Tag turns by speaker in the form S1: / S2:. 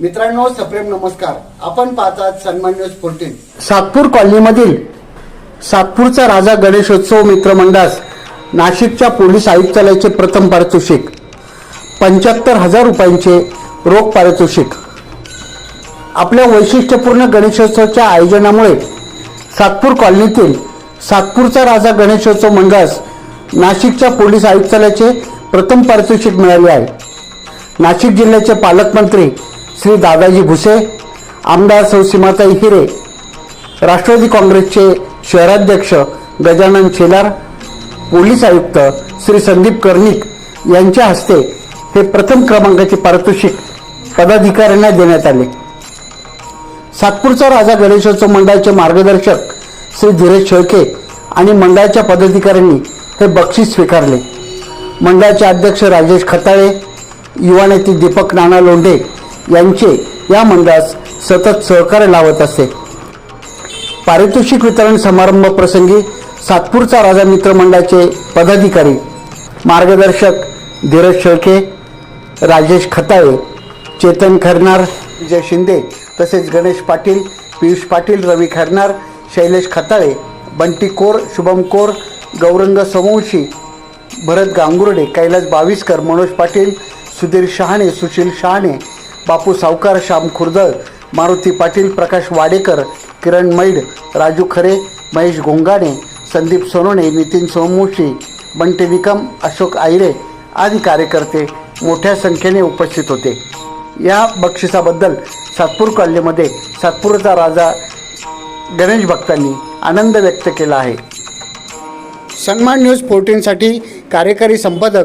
S1: मित्रांनो सप्रेम नमस्कार. आपण पाहतात सन्मान न्यूज फोर्टीन
S2: सातपूर कॉलनीमधील सातपूरचा राजा गणेशोत्सव मित्रमंडळास नाशिकच्या पोलीस आयुक्तालयाचे प्रथम पारितोषिक पंच्याहत्तर हजार रुपयांचे रोख पारितोषिक. आपल्या वैशिष्ट्यपूर्ण गणेशोत्सवाच्या आयोजनामुळे सातपूर कॉलनीतील सातपूरचा राजा गणेशोत्सव मंडळास नाशिकच्या पोलीस आयुक्तालयाचे प्रथम पारितोषिक मिळाले आहे. नाशिक जिल्ह्याचे पालकमंत्री श्री दादाजी भुसे आमदार सौ सीमाताई हिरे राष्ट्रवादी काँग्रेसचे शहराध्यक्ष गजानन शेलार पोलीस आयुक्त श्री संदीप कर्णिक यांच्या हस्ते हे प्रथम क्रमांकाचे पारितोषिक पदाधिकाऱ्यांना देण्यात आले. सातपूरचा राजा गणेशोत्सव मंडळाचे मार्गदर्शक श्री धीरज शेळके आणि मंडळाच्या पदाधिकाऱ्यांनी हे बक्षीस स्वीकारले. मंडळाचे अध्यक्ष राजेश खताळे युवा नेते दीपक नाना लोंढे यांचे या मंडळास सतत सहकार्य लावत असते. पारितोषिक वितरण समारंभ प्रसंगी सातपूरचा राजा मित्र मंडळाचे पदाधिकारी मार्गदर्शक धीरज शेळके राजेश खताळे चेतन खरनार विजय शिंदे तसेच गणेश पाटील पियुष पाटील रवी खरनार शैलेश खताळे बंटी कोर शुभम कोर गौरंग सोमवंशी भरत गांगुर्डे कैलास बाविस्कर मनोज पाटील सुधीर शहाणे सुशील शहाणे बापू सावकार श्याम खुर्दळ मारुती पाटील प्रकाश वाडेकर किरण मैड राजू खरे महेश घोंगाणे संदीप सोनोणे नितीन सोमवंशी बंटी निकम अशोक आयरे आदी कार्यकर्ते मोठ्या संख्येने उपस्थित होते. या बक्षिसाबद्दल सातपूर कॉलनीमध्ये सातपूरचा राजा गणेश भक्तांनी आनंद व्यक्त केला आहे. सन्मान न्यूज फोर्टीनसाठी कार्यकारी संपादक